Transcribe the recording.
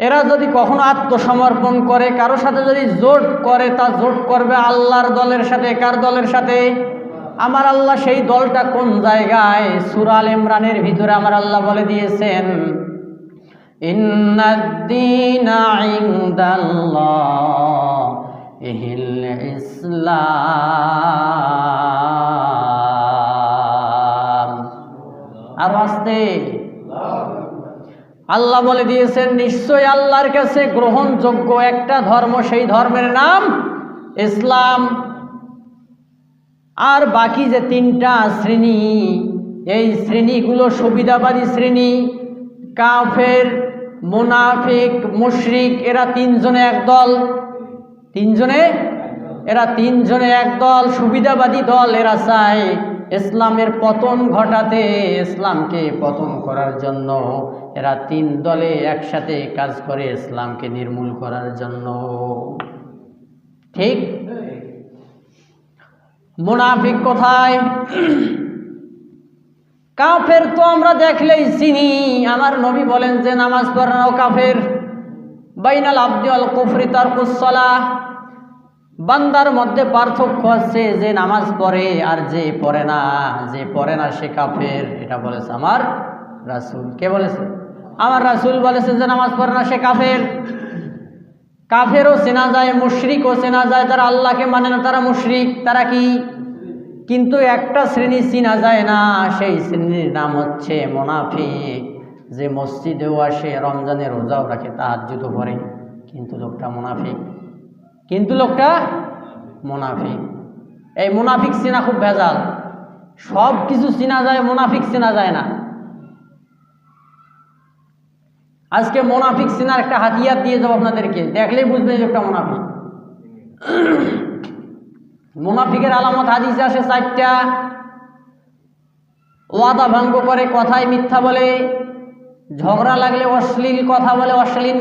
এরা যদি কখনো আত্মসমর্পণ করে, কারও সাথে যদি জোট করে, তা জোট করবে আল্লাহর দলের সাথে, কার দলের সাথে? আমার আল্লাহ সেই দলটা কোন জায়গায়? সুরাল ইমরানের ভিতরে আমার আল্লাহ বলে দিয়েছেন ইসলাম। আর আসতে। আল্লাহ বলে দিয়েছেন নিশ্চয় আল্লাহর কাছে গ্রহণযোগ্য একটা ধর্ম, সেই ধর্মের নাম ইসলাম। আর বাকি যে তিনটা শ্রেণি, এই শ্রেণীগুলো সুবিধাবাদী শ্রেণি, কাফের, মুনাফিক, মুশরিক, এরা তিনজনে একদল। তিনজনে? এরা তিনজনে একদল। সুবিধাবাদী দল এরা চায় ইসলামের পতন ঘটাতে ইসলামকে পতন করার জন্য এরা তিন দলে একসাথে কাজ করে ইসলামকে নির্মূল করার জন্য। ঠিক? মুনাফিক কোথায়? কাফের তো আমরা দেখলেই চিনি। আমার নবী বলেন যে, নামাজ পড়ানো কাফের। বাইনাল আব্দুল কুফরি তার কুসলা বান্দার মধ্যে পার্থক্য আছে যে নামাজ পড়ে আর যে পড়ে না। যে পড়ে না সে কাফের, এটা বলেছে আমার রাসূল। কে বলেছে? আমার রাসূল বলেছে যে নামাজ পড়ে না সে কাফের। কাফেরও চেনা যায়, মুশরিকও চেনা যায় তারা আল্লাহকে মানে না তারা মুশরিক। তারা কি? কিন্তু একটা শ্রেণি চিনা যায় না, সেই শ্রেণির নাম হচ্ছে মোনাফিক। যে মসজিদেও আসে, রমজানের রোজাও রাখে, তাহাজ্জুদও পড়ে। কিন্তু লোকটা মোনাফিক। কিন্তু লোকটা মোনাফিক। এই মোনাফিক চেনা খুব ভেজাল। সব কিছু চেনা যায়, মোনাফিক চেনা যায় না। আজকে মোনাফিক চেনার একটা হাতিয়ার দিয়ে যাব আপনাদেরকে। দেখলেই বুঝবেন যে একটা মোনাফিক। মুনাফিকের আলামত হাদিস আসে চারটা। ওয়াদা ভঙ্গ করে কথায় মিথ্যা বলে। ঝগড়া লাগলে অশ্লীল কথা বলে, অশ্লীল